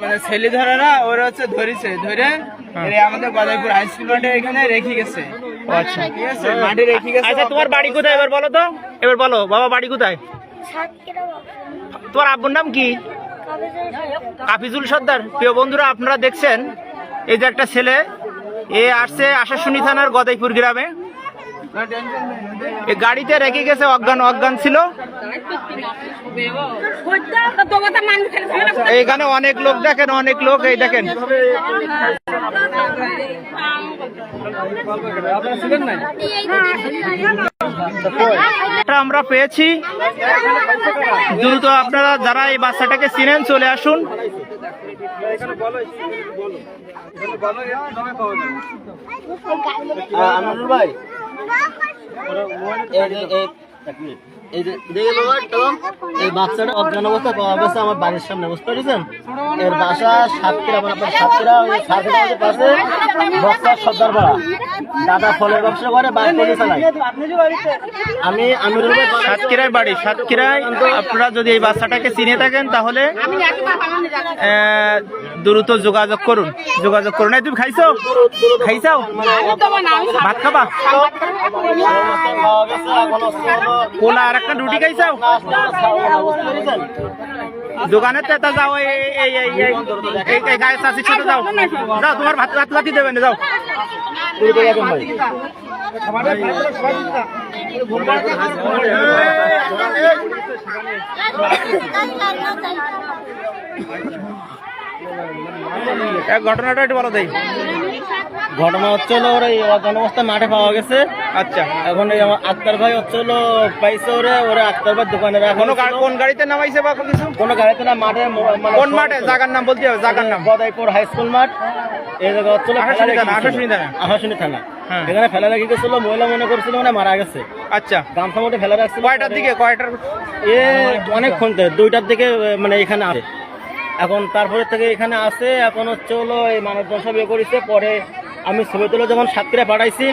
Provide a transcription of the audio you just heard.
মানে ছেলে ধরে না ওরা হচ্ছে ধরেছে। ধরে আমাদের গদাইপুর হাই স্কুল মাঠে এখানে রেখে গেছে। আচ্ছা। ঠিক আছে মাঠে রেখে গেছে আচ্ছা তোমার বাড়ি কোথায়? এবার বলো তো। এবার বলো বাবা বাড়ি কোথায়? তোমার আব্বুর নাম কি? কাফিজুল সর্দার। প্রিয় বন্ধুরা আপনারা দেখছেন এই যে একটা ছেলে এ আসছে আশাশুনি থানার গদাইপুর গ্রামে। গাড়িতে রেখে গেছে, অজ্ঞান অজ্ঞান ছিল। এইখানে অনেক লোক দেখেন, অনেক লোক, এই দেখেন। আমরা পেয়েছি। দ্রুত আপনারা যারা এই বাচ্চাটাকে চিনেন, চলে আসুন। ভাই এই যে এই অজ্ঞান আমার বাড়ির সামনে এর বাসা সাতক্ষীরা মানে দাদা আমি আমিরুল সাতক্ষীরায় বাড়ি। আপনারা যদি এই বাচ্চাটাকে চিনে থাকেন, তাহলে দ্রুত যোগাযোগ করুন। যোগাযোগ করুন। তুমি খাইছো? খাইছাও? ভাত খাবা? কোলা আর একটা রুটি খাইছাও যাও এই গায়ের চাষির সাথে যাও যাও তোমার ভাত ভাত ভাতি দেবেন যাও ভাই ঘটনাটা একটু বলো দেই ঘটনা হচ্ছে হলো ওরা অজ্ঞান অবস্থা মাঠে পাওয়া গেছে। আচ্ছা। এখন এই আমার আক্তার ভাই হচ্ছে হলো পাইছে ওরে ওরা আক্তার ভাই দোকানে কোনো কোন গাড়িতে নামাইছে বা কিছু? কোনো গাড়িতে না মাঠে মানে কোন মাঠে? জায়গার নাম বলতে হবে জায়গার নাম। গদাইপুর হাই স্কুল মাঠ। এই জায়গা হচ্ছে থানা, হ্যাঁ। এখানে ফেলা রেখে গেছিল মহিলা মনে করছিল মানে মারা গেছে। আচ্ছা। গামছা মধ্যে ফেলা রাখছিল। কয়টার দিকে? কয়টার এ অনেকক্ষণ দুইটার দিকে মানে এখানে আসে এখন তারপরে থেকে এখানে আসে এখন হচ্ছে হলো এই মানুষজন সব ইয়ে করেছে, পরে আমি ছবি তুলে যখন সাতক্ষীরা পাঠাইছি